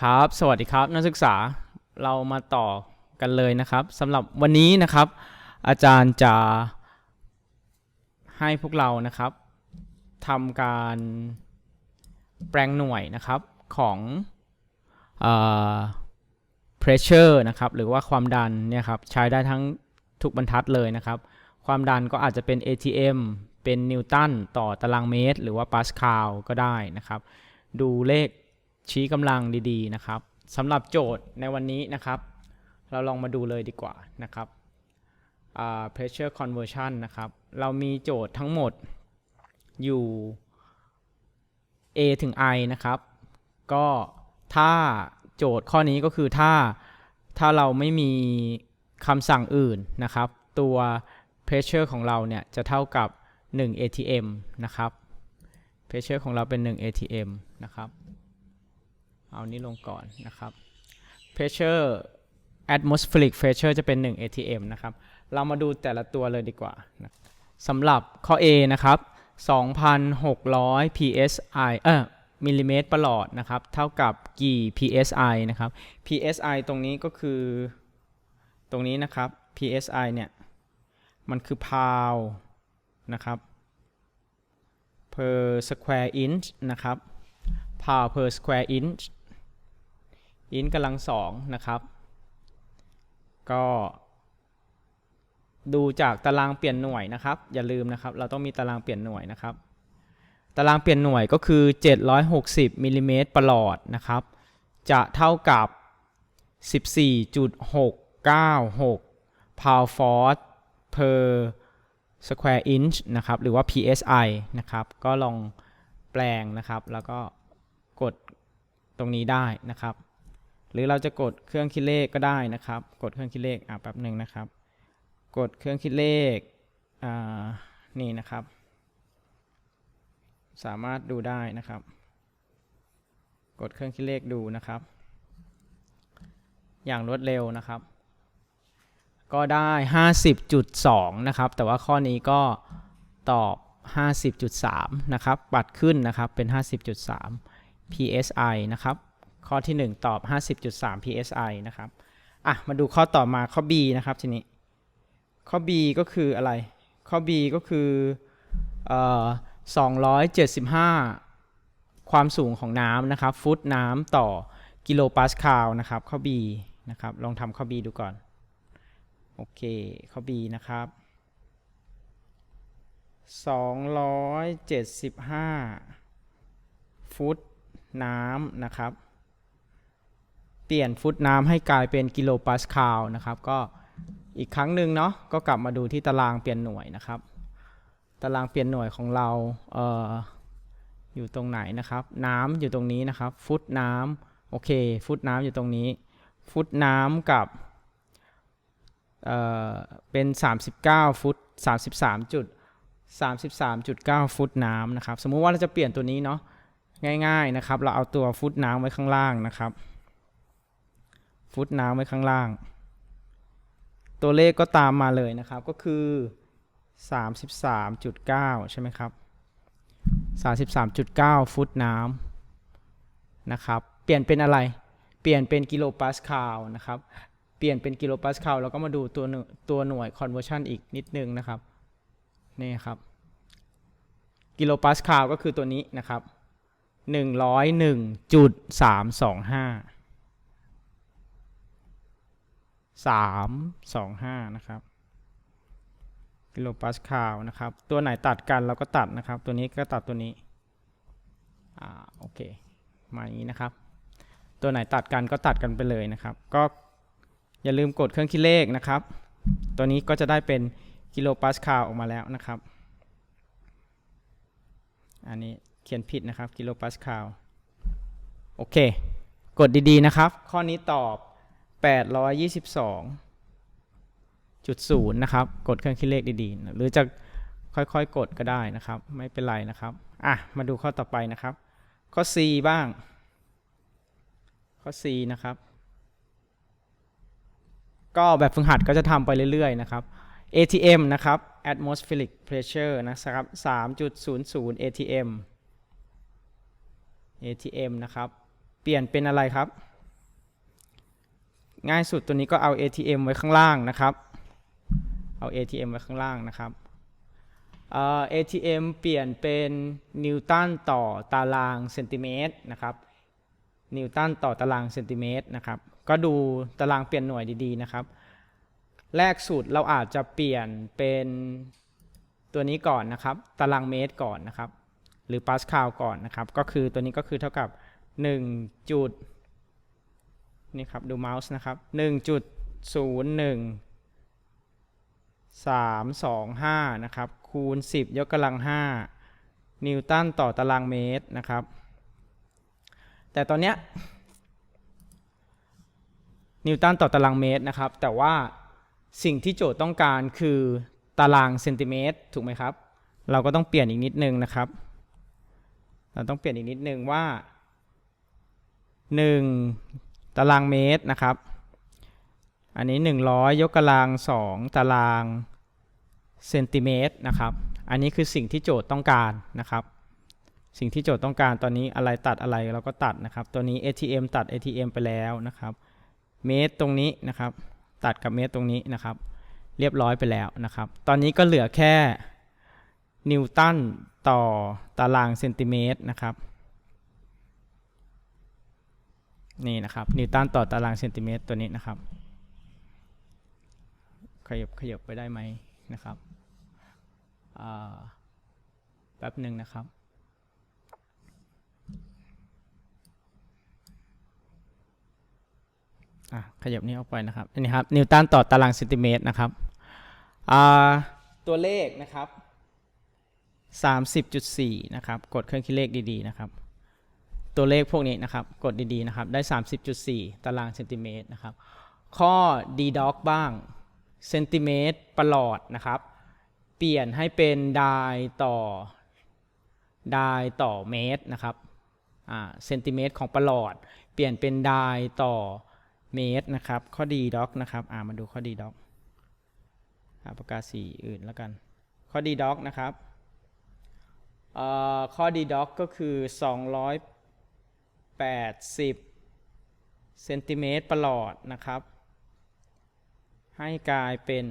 ครับ สวัสดีครับนักศึกษาเรามาต่อกันเลยนะครับสำหรับวันนี้นะครับ อาจารย์จะให้พวกเรานะครับทำการแปลงหน่วยนะครับของเอ่อ pressure นะครับหรือว่าความดันเนี่ยครับใช้ได้ทั้งทุกบรรทัดเลยนะครับ ความดันก็อาจจะเป็น ATM เป็นนิวตันต่อตารางเมตร หรือว่าปาสคาลก็ได้นะครับ ดูเลข ชี้กำลังดีๆนะครับสำหรับโจทย์ในวันนี้นะครับ เราลองมาดูเลยดีกว่านะครับ pressure conversion นะครับ เรามีโจทย์ทั้งหมดอยู่ A ถึง I นะครับ ก็ถ้าโจทย์ข้อนี้ก็คือถ้าถ้าเราไม่มีคำสั่งอื่นนะครับ ตัว pressure ของเราเนี่ยจะเท่ากับ 1 ATM นะครับ pressure ของเราเป็น 1 ATM นะครับ เอานี้ลงก่อนนะครับ pressure atmospheric pressure จะเป็น 1 ATM นะครับ เรามาดูแต่ละตัวเลยดีกว่านะสำหรับข้อ A นะครับ 2,600 psi เออมิลลิเมตรประหลอดนะครับ เท่ากับกี่ psi นะครับ psi ตรงนี้ก็คือตรงนี้นะครับ psi เนี่ย มันคือ pound นะครับ per square inch นะครับ pound per square inch inch กำลังสองนะครับ ก็ ดูจากตารางเปลี่ยนหน่วยนะครับ อย่าลืมนะครับ เราต้องมีตารางเปลี่ยนหน่วยนะครับ ตารางเปลี่ยนหน่วยก็คือ 760มิลลิเมตรประหลอดนะครับ จะเท่ากับ 14.696 pound force per square inch นะครับ หรือว่า psi นะครับ ก็ลองแปลงนะครับ แล้วก็กดตรงนี้ได้นะครับ หรือเราจะกดเครื่องคิดเลขก็ได้นะครับ กดเครื่องคิดเลขอะแป๊บหนึ่งนะครับ กดเครื่องคิดเลขอ่านี่นะครับ สามารถดูได้นะครับ กดเครื่องคิดเลขดูนะครับ อย่างรวดเร็วนะครับ ก็ได้ 50.2 นะครับ แต่ว่าข้อนี้ก็ตอบ 50.3 นะครับ ปัดขึ้นนะครับเป็น 50.3 psi นะครับ ข้อที่ 1 ตอบ 50.3 psi นะครับอะมาดูข้อต่อมาข้อ B นะครับทีนี้ ข้อ B ก็คืออะไร ข้อ B ก็คือเอ่อ275 ความสูงของน้ำนะครับ ฟุตน้ำต่อกิโลปาสคาลนะครับ ข้อ B นะครับ ลองทำข้อ B ดูก่อน โอเค ข้อ B นะครับ 275 ฟุตน้ำนะครับ เปลี่ยนฟุตน้ำให้กลายเป็นกิโลปาสคาลนะครับ ก็อีกครั้งหนึ่งเนาะก็กลับมาดูที่ตารางเปลี่ยนหน่วยนะครับ ตารางเปลี่ยนหน่วยของเราเอออยู่ตรงไหนนะครับ น้ำอยู่ตรงนี้นะครับ ฟุตน้ำโอเค ฟุตน้ำอยู่ตรงนี้ ฟุตน้ำกับเออเป็น 39 ฟุต 33จุด33.9 ฟุตน้ำนะครับ สมมุติว่าเราจะเปลี่ยนตัวนี้เนาะง่าย ๆนะครับ เราเอาตัวฟุตน้ำไว้ข้างล่างนะครับ ฟุตน้ำไว้ข้างล่าง ตัวเลขก็ตามมาเลยนะครับก็คือ 33.9 ใช่ไหมครับ 33.9 ฟุตน้ำนะครับเปลี่ยนเป็นอะไร เปลี่ยนเป็นกิโลปาสคาลนะครับเปลี่ยนเป็นกิโลปาสคาลแล้วก็มาดูตัวตัวหน่วย conversion อีกนิดนึงนะครับนี่ครับกิโลปาสคาลก็คือตัวนี้นะครับ 101.325 325 นะครับกิโลปาสคาลนะครับ ตัวไหนตัดกันเราก็ตัดนะครับ ตัวนี้ก็ตัดตัวนี้ อ่า โอเค มาอย่างนี้นะครับ ตัวไหนตัดกันก็ตัดกันไปเลยนะครับ ก็อย่าลืมกดเครื่องคิดเลขนะครับ ตัวนี้ก็จะได้เป็นกิโลปาสคาลออกมาแล้วนะครับ อันนี้เขียนผิดนะครับ กิโลปาสคาล โอเค กดดีๆนะครับ ข้อนี้ตอบ 822จุดศูนย์นะครับ กดเครื่องคิดเลขดีๆ หรือจะค่อยๆ กดก็ได้นะครับ ไม่เป็นไรนะครับ อะ มาดูข้อต่อไปนะครับ ข้อ C บ้าง ข้อ C นะครับ ก็แบบฝึกหัดก็จะทำไปเรื่อยๆ นะครับ ATM นะครับ atmospheric pressure นะครับ 3.00 ATM ATM นะครับ เปลี่ยนเป็นอะไรครับ ง่ายสุดตัวนี้ก็เอา ATM ไว้ข้างล่างนะครับ เอา ATM ไว้ข้างล่างนะครับเอ่อ ATM เปลี่ยนเป็นนิวตันต่อตารางเซนติเมตรนะครับ นิวตันต่อตารางเซนติเมตรนะครับ ก็ดูตารางเปลี่ยนหน่วยดีๆนะครับ แรกสุดเราอาจจะเปลี่ยนเป็นตัวนี้ก่อนนะครับ ตารางเมตรก่อนนะครับ หรือปาสคาลก่อนนะครับ ก็คือตัวนี้ก็คือเท่ากับ1จุด นี่ครับดูเมาส์นะครับ 1.01 325 นะครับ คูณ 10 ยกกำลัง 5 นิวตันต่อตารางเมตรนะครับ แต่ตอนเนี้ยนิวตันต่อตารางเมตรนะครับ แต่ว่าสิ่งที่โจทย์ต้องการคือตารางเซนติเมตรถูกไหมครับ เราก็ต้องเปลี่ยนอีกนิดนึงนะครับ เราต้องเปลี่ยนอีกนิดนึงว่า 1 ตารางเมตรนะครับ อันนี้ 100 ยกกำลัง 2 ตารางเซนติเมตรนะครับ อันนี้คือสิ่งที่โจทย์ต้องการนะครับ สิ่งที่โจทย์ต้องการตอนนี้อะไรตัดอะไรเราก็ตัดนะครับ ตัวนี้ ATM ตัด ATM ไปแล้วนะครับ เมตรตรงนี้นะครับ ตัดกับเมตรตรงนี้นะครับ เรียบร้อยไปแล้วนะครับ ตอนนี้ก็เหลือแค่นิวตันต่อตารางเซนติเมตรนะครับ นี่นะครับนิวตันต่อตารางเซนติเมตรตัวนี้นะครับ ขยับขยับไปได้ไหมนะครับแป๊บหนึ่งนะครับขยับนี้ออกไปนะครับอันนี้ครับนิวตันต่อตารางเซนติเมตรนะครับตัวเลขนะครับ 30.4 นะครับ กดเครื่องคิดเลขดีๆนะครับ ตัวเลขพวกนี้นะครับ กดดีๆนะครับ ได้ 30.4 ตารางเซนติเมตรนะครับ ข้อ d d o c บ้างเซนติเมตรประหลอดนะครับ เปลี่ยนให้เป็นไดต่อไดต่อเมตรนะครับเซนติเมตรของประหลอด เปลี่ยนเป็นไดต่อเมตรนะครับ ข้อ d d o c นะครับามาดูข้อ d d o c อ่าปากกาสีอื่นแล้วกัน ข้อ d d o c นะครับข้อ d d o c ก็คือ 80 เซนติเมตรประหลอดนะครับ ให้กลายเป็น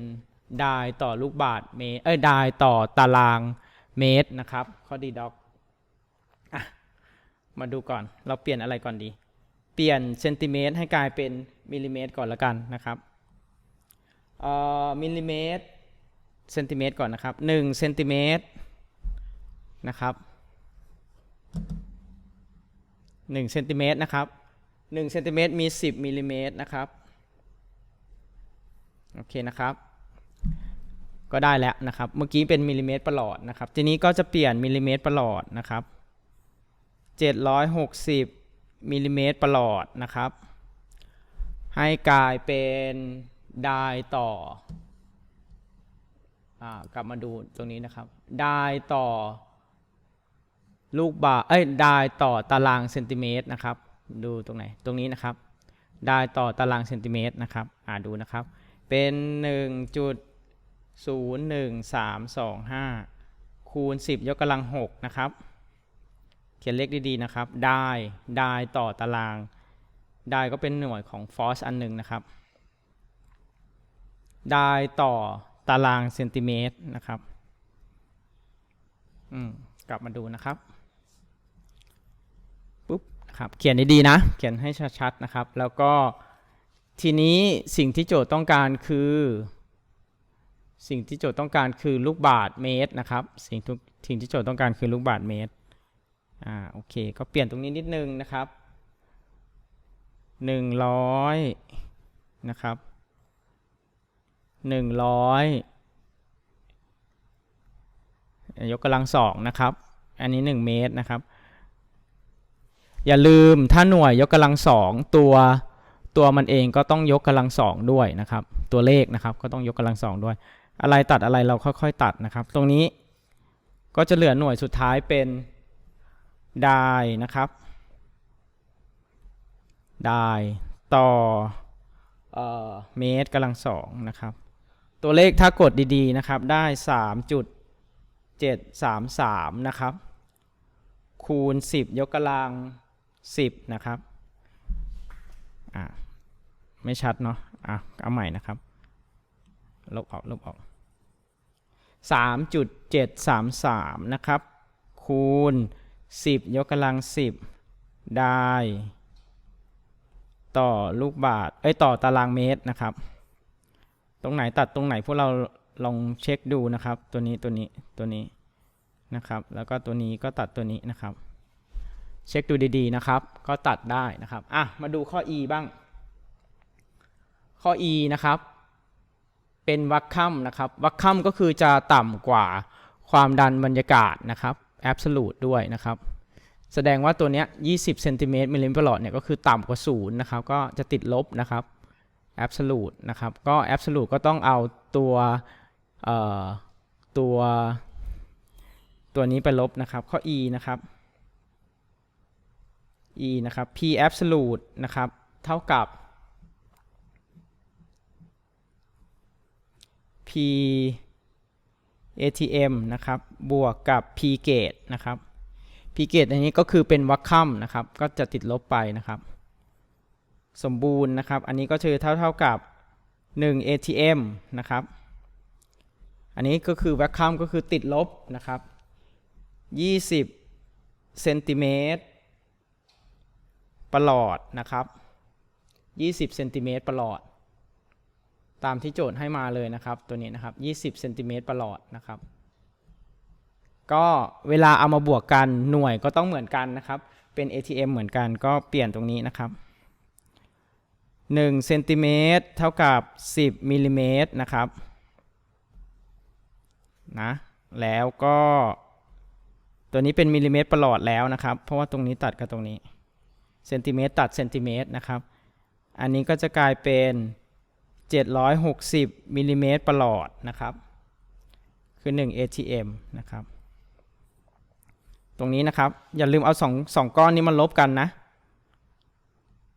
ไดต่อลูกบาศก์เมตร เอ้ยไดต่อตารางเมตรนะครับ ข้อดีด็อกอะมาดูก่อน เราเปลี่ยนอะไรก่อนดี เปลี่ยนเซนติเมตรให้กลายเป็นมิลลิเมตรก่อนละกันนะครับเอ่อมิลลิเมตรเซนติเมตรก่อนนะครับ1เซนติเมตรนะครับ 1เซนติเมตรนะครับ1เซนติเมตรมี 10มิลลิเมตรนะครับโอเคนะครับ ก็ได้แล้วนะครับ เมื่อกี้เป็นมิลลิเมตรประหลอดนะครับ ทีนี้ก็จะเปลี่ยนมิลลิเมตรประหลอดนะครับ760มิลลิเมตรประหลอดนะครับ ให้กลายเป็นไดต่ออกลับมาดูตรงนี้นะครับไดต่อ ลูกบาศก์เอ้ยไดต่อตารางเซนติเมตรนะครับ ดูตรงไหนตรงนี้นะครับไดต่อตารางเซนติเมตรนะครับอ่าดูนะครับ เป็น 1.01325 คูณ 10 ยกกำลัง 6 นะครับ เขียนเลขดีๆนะครับได้ได้ต่อตารางได้ก็เป็นหน่วยของฟอสอันหนึ่งนะครับได้ต่อตารางเซนติเมตรนะครับ อืม กลับมาดูนะครับ ครับเขียนดีๆนะ เขียนให้ชัดๆนะครับ แล้วก็ทีนี้สิ่งที่โจทย์ต้องการคือ สิ่งที่โจทย์ต้องการคือลูกบาศก์เมตรนะครับ สิ่งทุกสิ่งที่โจทย์ต้องการคือลูกบาศก์เมตรอ่าโอเค ก็เปลี่ยนตรงนี้นิดนึงนะครับหนึ่งร้อยนะครับหนึ่งร้อยยกกำลังสองนะครับ อันนี้หนึ่งเมตรนะครับ อย่าลืมถ้าหน่วยยกกำลังสองตัวตัวมันเองก็ต้องยกกำลังสองด้วยนะครับ ตัวเลขนะครับก็ต้องยกกำลังสองด้วย อะไรตัดอะไรเราค่อยๆตัดนะครับ ตรงนี้ก็จะเหลือหน่วยสุดท้ายเป็นได้นะครับได้ต่อเออเมตรกำลังสองนะครับ ตัวเลขถ้ากดดีๆนะครับได้ 3.733 นะครับ คูณ 10 ยกกำลัง 10 นะครับอ่าไม่ชัดเนาะอะเอาใหม่นะครับลบออกลบออกสามจุดเจ็ดสามสามนะครับ คูณสิบยกกำลังสิบได้ ต่อลูกบาทเอ้ยต่อตารางเมตรนะครับ ตรงไหนตัดตรงไหนพวกเราลองเช็คดูนะครับ ตัวนี้ตัวนี้ตัวนี้นะครับ แล้วก็ตัวนี้ก็ตัดตัวนี้นะครับ เช็คดูดีๆนะครับ ก็ตัดได้นะครับอะมาดูข้อ e บ้าง ข้อ e นะครับ เป็นวัคคัมนะครับวัคคัมก็คือจะต่ำกว่าความดันบรรยากาศนะครับ absolute ด้วยนะครับ แสดงว่าตัวเนี้ย20เซนติเมตรมิลลิเมตรหลอดเนี่ยก็คือต่ำกว่าศูนย์นะครับ ก็จะติดลบนะครับ absolute นะครับ ก็ absolute ก็ต้องเอาตัวตัวตัวนี้ไปลบนะครับ ข้อ e นะครับ e นะครับ p absolute นะครับ เท่ากับ p atm นะครับ บวกกับ p gate นะครับ p gate อันนี้ก็คือเป็นวัคคัมนะครับ ก็จะติดลบไปนะครับ สมบูรณ์นะครับ อันนี้ก็คือเท่าเท่ากับ 1 atm นะครับ อันนี้ก็คือวัคคัมก็คือติดลบนะครับ 20เซนติเมตร ประหลอดนะครับ 20เซนติเมตรประหลอด ตามที่โจทย์ให้มาเลยนะครับ ตัวนี้นะครับ 20เซนติเมตรประหลอดนะครับ ก็เวลาเอามาบวกกันหน่วยก็ต้องเหมือนกันนะครับ เป็น ATM เหมือนกันก็เปลี่ยนตรงนี้นะครับ1เซนติเมตรเท่ากับ 10มิลลิเมตรนะครับนะแล้วก็ตัวนี้เป็นมิลลิเมตรประหลอดแล้วนะครับ เพราะว่าตรงนี้ตัดกับตรงนี้ เซนติเมตรตัดเซนติเมตรนะครับ อันนี้ก็จะกลายเป็น 760มิลลิเมตรประหลอดนะครับ คือ 1 ATM นะครับ ตรงนี้นะครับ อย่าลืมเอา2 2ก้อนนี้มาลบกันนะ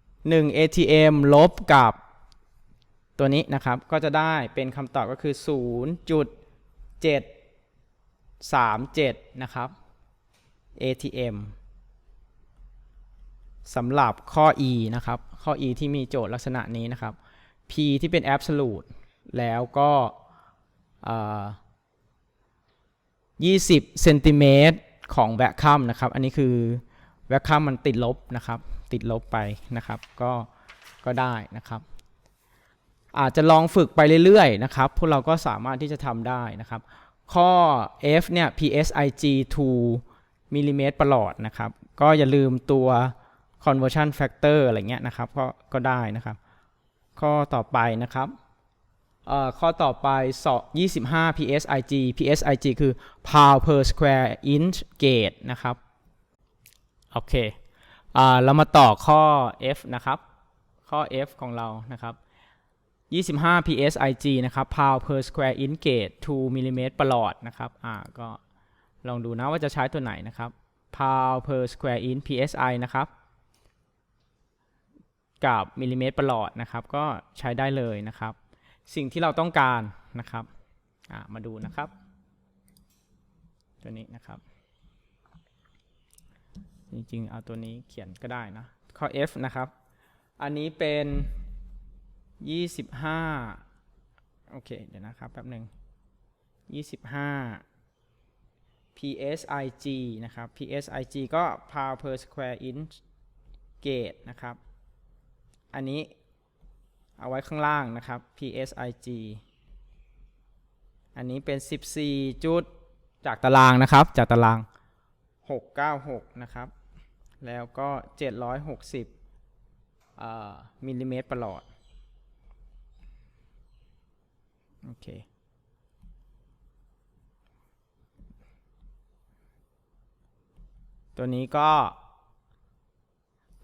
1 ATM ลบกับ ตัวนี้นะครับ ก็จะได้เป็นคำตอบก็คือ 0.737 นะครับ ATM สำหรับข้อ e นะครับ ข้อ e ที่มีโจทย์ลักษณะนี้นะครับ p ที่เป็น absolute แล้วก็20เซนติเมตรของแวคคัมนะครับ อันนี้คือแวคคัมมันติดลบนะครับ ติดลบไปนะครับ ก็ก็ได้นะครับ อาจจะลองฝึกไปเรื่อยๆนะครับ พวกเราก็สามารถที่จะทำได้นะครับ ข้อ f เนี่ย psig 2มิลลิเมตรประหลอดนะครับ ก็อย่าลืมตัว conversion factor อะไรเงี้ยนะครับก็ก็ได้นะครับ ข้อต่อไปนะครับอ่อข้อต่อไปสอ25 psig psig คือ pound per square inch gauge นะครับ โอเคอ่าเรามาต่อข้อ f นะครับ ข้อ f ของเรานะครับ 25 psig นะครับ pound per square inch gauge 2 mm ประหลอดนะครับอ่าก็ลองดูนะว่าจะใช้ตัวไหนนะครับ pound per square inch psi นะครับ กับมิลลิเมตรประหลอดนะครับ ก็ใช้ได้เลยนะครับ สิ่งที่เราต้องการนะครับมาดูนะครับ ตัวนี้นะครับ จริงๆ เอาตัวนี้เขียนก็ได้นะข้อ F นะครับ อันนี้เป็น 25 โอเค เดี๋ยวนะครับแป๊บหนึ่ง25 PSIG นะครับ PSIG ก็ pound per square inch gauge นะครับ อันนี้เอาไว้ข้างล่างนะครับ PSIG อันนี้เป็น 14 จุดจากตารางนะครับ จากตาราง 696 นะครับ แล้วก็ 760มิลลิเมตรประหลอด โอเค ตัวนี้ก็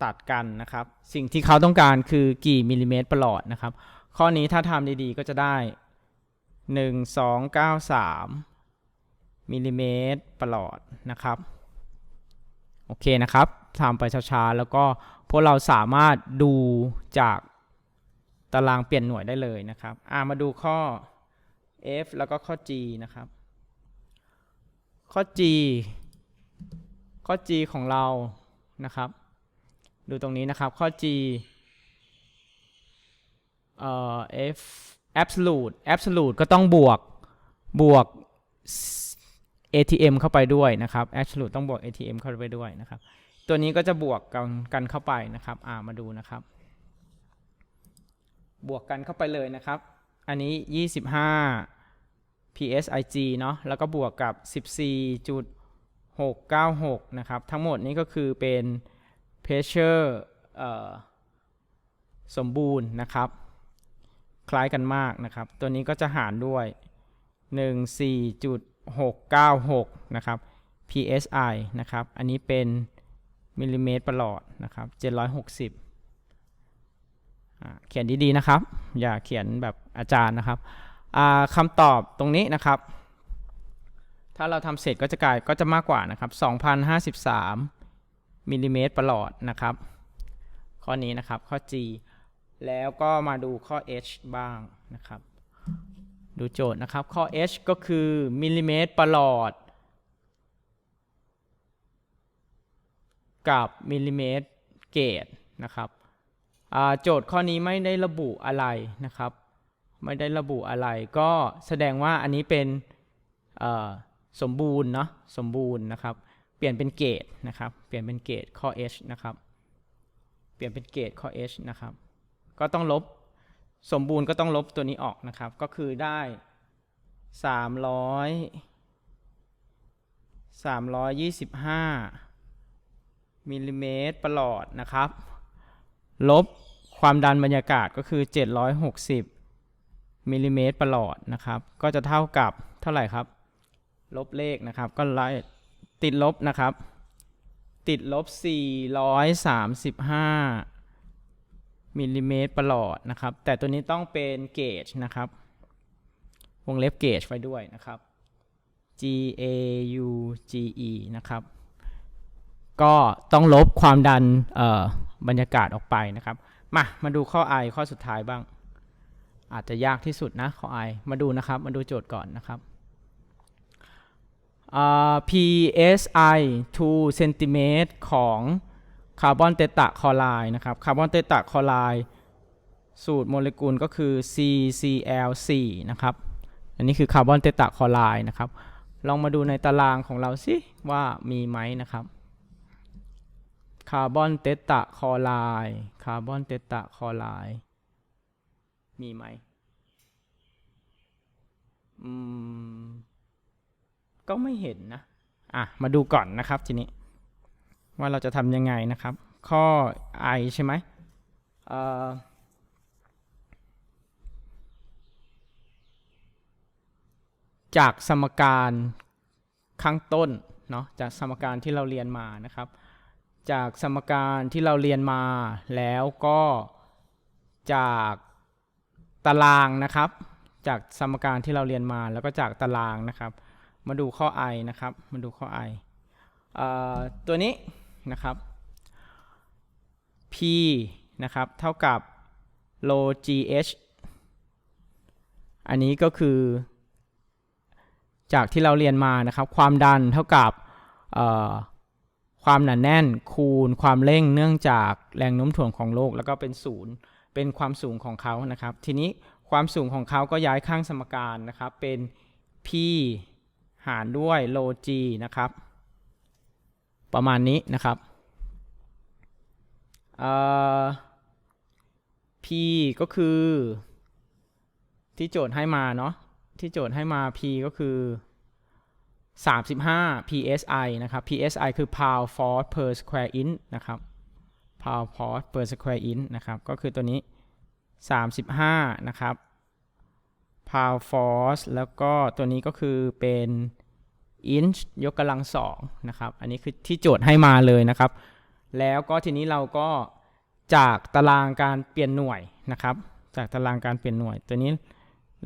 ตัดกันนะครับ สิ่งที่เขาต้องการคือกี่มิลลิเมตรประหลอดนะครับ ข้อนี้ถ้าทำดีๆก็จะได้ 1293มิลลิเมตรประหลอดนะครับ โอเคนะครับทำไปช้าๆ แล้วก็พวกเราสามารถดูจากตารางเปลี่ยนหน่วยได้เลยนะครับอ่ามาดูข้อ F แล้วก็ข้อ G นะครับ ข้อ G ข้อ G ของเรานะครับ ดูตรงนี้นะครับ ข้อ G เอ่อ f absolute absolute ก็ต้องบวกบวก ATM เข้าไปด้วยนะครับ absolute ต้องบวก ATM เข้าไปด้วยนะครับ ตัวนี้ก็จะบวกกันกันเข้าไปนะครับอ่ามาดูนะครับ บวกกันเข้าไปเลยนะครับ อันนี้ 25 PSIG เนาะแล้วก็บวกกับ 14.696 นะครับ ทั้งหมดนี้ก็คือเป็น pressure เอ่อสมบูรณ์นะครับ คล้ายกันมากนะครับ ตัวนี้ก็จะหารด้วย 14.696 นะครับ PSI นะครับ อันนี้เป็นมิลลิเมตรประหลอดนะครับ 760อ่าเขียนดีๆนะครับ อย่าเขียนแบบอาจารย์นะครับคำตอบตรงนี้นะครับ ถ้าเราทำเสร็จก็จะกลายก็จะมากกว่านะครับ2,053 มิลลิเมตรประหลอดนะครับ ข้อนี้นะครับข้อ G แล้วก็มาดูข้อ H บ้างนะครับ ดูโจทย์นะครับ ข้อ H ก็คือมิลลิเมตรประหลอด กับมิลลิเมตรเกตนะครับโจทย์ข้อนี้ไม่ได้ระบุอะไรนะครับ ไม่ได้ระบุอะไร ก็แสดงว่าอันนี้เป็นสมบูรณ์เนาะสมบูรณ์นะครับ เปลี่ยนเป็นเกตนะครับ เปลี่ยนเป็นเกตข้อ H นะครับ เปลี่ยนเป็นเกตข้อ H นะครับ ก็ต้องลบสมบูรณ์ก็ต้องลบตัวนี้ออกนะครับ ก็คือได้ 300 325มิลลิเมตรประหลอดนะครับ ลบความดันบรรยากาศก็คือ 760มิลลิเมตรประหลอดนะครับ ก็จะเท่ากับเท่าไหร่ครับ ลบเลขนะครับ ก็ไล่ ติดลบนะครับ ติดลบ 435มิลลิเมตรประหลอดนะครับ แต่ตัวนี้ต้องเป็นเกจนะครับ วงเล็บเกจไว้ด้วยนะครับ G A U G E นะครับ ก็ต้องลบความดันบรรยากาศออกไปนะครับ มา มาดูข้อ I ข้อสุดท้ายบ้าง อาจจะยากที่สุดนะข้อ I มาดูนะครับ มาดูโจทย์ก่อนนะครับ PSI 2 cm ของคาร์บอนเตตะคลอไรด์นะครับคาร์บอนเตตะคลอไรด์สูตรโมเลกุลก็คือ CCl4 นะครับ อันนี้คือคาร์บอนเตตะคลอไรด์นะครับ ลองมาดูในตารางของเราสิว่ามีไหมนะครับ คาร์บอนเตตะคลอไรด์คาร์บอนเตตะคลอไรด์มีไหม อืม ก็ไม่เห็นนะ อะ มาดูก่อนนะครับทีนี้ ว่าเราจะทำยังไงนะครับ ข้อ I ใช่ไหมเอ่อจากสมการข้างต้นเนาะจากสมการที่เราเรียนมานะครับ จากสมการที่เราเรียนมาแล้วก็จากตารางนะครับ จากสมการที่เราเรียนมาแล้วก็จากตารางนะครับ มาดูข้อ I นะครับ มาดูข้อ I อตัวนี้นะครับ P นะครับ เท่ากับ rho GH อันนี้ก็คือ จากที่เราเรียนมานะครับ ความดันเท่ากับความหนาแน่นคูณความเร่งเนื่องจากแรงโน้มถ่วงของโลกแล้วก็เป็นศูนย์เป็นความสูงของเขานะครับ ทีนี้ความสูงของเขาก็ย้ายข้างสมการนะครับเป็น P หารด้วย rho G นะครับ ประมาณนี้นะครับเออ P ก็คือที่โจทย์ให้มาเนาะที่โจทย์ให้มา P ก็คือ35 psi นะครับ psi คือ pound force per square inch นะครับ pound force per square inch นะครับ ก็คือตัวนี้ 35 นะครับ pound force แล้วก็ตัวนี้ก็คือเป็น inch ยกกำลังสองนะครับ อันนี้คือที่โจทย์ให้มาเลยนะครับ แล้วก็ทีนี้เราก็จากตารางการเปลี่ยนหน่วยนะครับ จากตารางการเปลี่ยนหน่วย ตัวนี้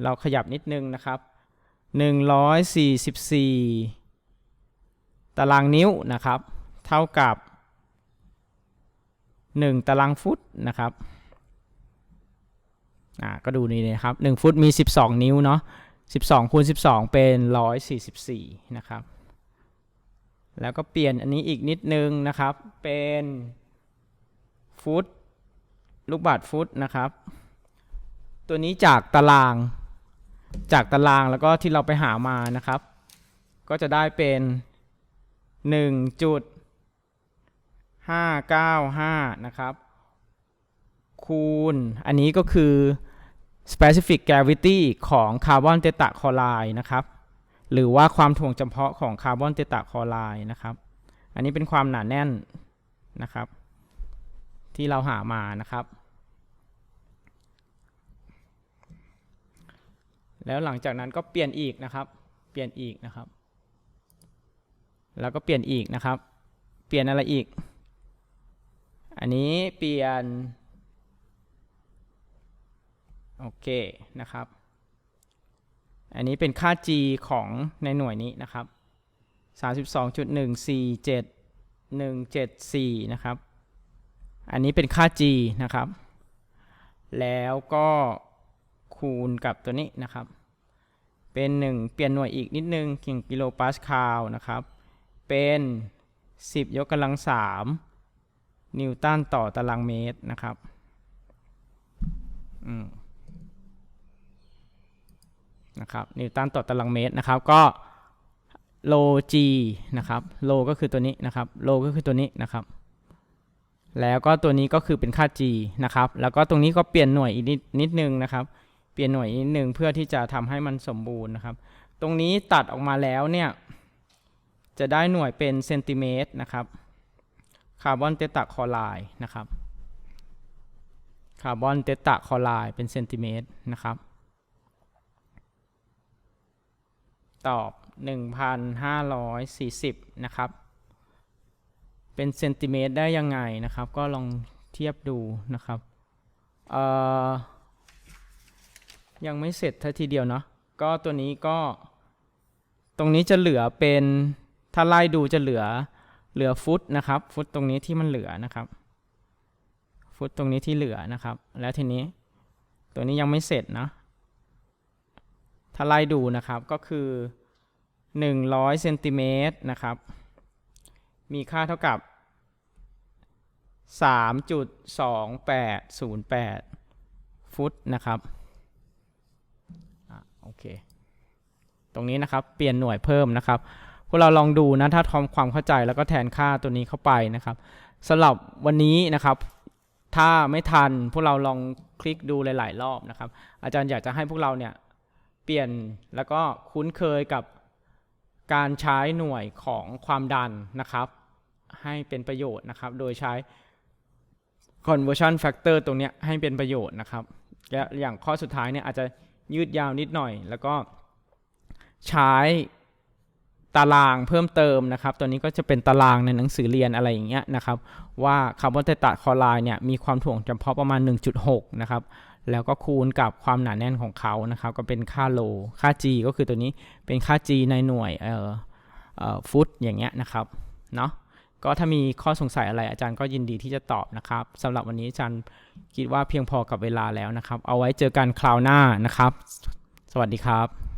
เราขยับนิดนึงนะครับ 144 ตารางนิ้วนะครับ เท่ากับ 1 ตารางฟุตนะครับอ่าก็ดูนี่นะครับ 1 ฟุตมี 12 นิ้วเนาะ 12คูณ12 เป็น 144 นะครับ แล้วก็เปลี่ยนอันนี้อีกนิดนึงนะครับ เป็นฟุต ลูกบาศก์ฟุตนะครับ ตัวนี้จากตาราง จากตารางแล้วก็ที่เราไปหามานะครับ ก็จะได้เป็น1จุด595 นะครับ คูณ อันนี้ก็คือ specific gravity ของคาร์บอนเตตะคอไรด์นะครับ หรือว่าความถ่วงจำเพาะของคาร์บอนเตตะคอไรด์นะครับ อันนี้เป็นความหนาแน่นนะครับ ที่เราหามานะครับ แล้วหลังจากนั้นก็เปลี่ยนอีกนะครับ เปลี่ยนอีกนะครับ แล้วก็เปลี่ยนอีกนะครับ เปลี่ยนอะไรอีก อันนี้เปลี่ยน โอเคนะครับ อันนี้เป็นค่า g ของในหน่วยนี้นะครับ 32.147174 นะครับ อันนี้เป็นค่า g นะครับ แล้วก็คูณกับตัวนี้นะครับ เป็น 1 เปลี่ยนหน่วยอีกนิดนึงกิกิโลปาสคาลนะครับ เป็น 10 ยกกำลัง 3 นิวตันต่อตารางเมตรนะครับ อืม นะครับนิวตันต่อตารางเมตรนะครับก็โล g นะครับโลก็คือตัวนี้นะครับโลก็คือตัวนี้นะครับ แล้วก็ตัวนี้ก็คือเป็นค่า g นะครับ แล้วก็ตรงนี้ก็เปลี่ยนหน่วยอีกนิดนิดนึงนะครับ เปลี่ยนหน่วยอีกนิดนึงเพื่อที่จะทำให้มันสมบูรณ์นะครับ ตรงนี้ตัดออกมาแล้วเนี่ยจะได้หน่วยเป็นเซนติเมตรนะครับคาร์บอนเตตะคอไรด์นะครับคาร์บอนเตตะคอไรด์เป็นเซนติเมตรนะครับ ตอบ 1,540 นะครับ เป็นเซนติเมตรได้ยังไงนะครับ ก็ลองเทียบดูนะครับยังไม่เสร็จทัทีเดียวเนาะก็ตัวนี้ก็ ตรงนี้จะเหลือเป็นถ้าไล่ดูจะเหลือเหลือฟุตนะครับ ฟุตตรงนี้ที่มันเหลือนะครับ ฟุตตรงนี้ที่เหลือนะครับ แล้วทีนี้ ตัวนี้ยังไม่เสร็จนะ ถ้าไล่ดูนะครับก็คือ 100เซนติเมตรนะครับ มีค่าเท่ากับ 3.2808 ฟุตนะครับอะโอเค ตรงนี้นะครับเปลี่ยนหน่วยเพิ่มนะครับ พวกเราลองดูนะถ้าทำความเข้าใจแล้วก็แทนค่าตัวนี้เข้าไปนะครับสำหรับวันนี้นะครับ ถ้าไม่ทันพวกเราลองคลิกดูหลาย ๆ รอบนะครับ อาจารย์อยากจะให้พวกเราเนี่ย เปลี่ยนแล้วก็คุ้นเคยกับการใช้หน่วยของความดันนะครับ ให้เป็นประโยชน์นะครับ โดยใช้ conversion factor ตรงนี้ให้เป็นประโยชน์นะครับและอย่างข้อสุดท้ายเนี่ยอาจจะยืดยาวนิดหน่อย แล้วก็ใช้ตารางเพิ่มเติมนะครับ ตัวนี้ก็จะเป็นตารางในหนังสือเรียนอะไรอย่างเงี้ยนะครับ ว่าคาร์บอนไตตะคลอไรด์เนี่ยมีความถ่วงจำเพาะประมาณ 1.6 นะครับ แล้วก็คูณกับความหนาแน่นของเขานะครับก็เป็นค่าโล ค่า g ก็คือตัวนี้เป็นค่า g ในหน่วยเอ่อเอ่อฟุตอย่างเงี้ยนะครับเนาะก็ถ้ามีข้อสงสัยอะไรอาจารย์ก็ยินดีที่จะตอบนะครับสำหรับวันนี้อาจารย์คิดว่าเพียงพอกับเวลาแล้วนะครับ เอาไว้เจอกันคราวหน้านะครับ สวัสดีครับ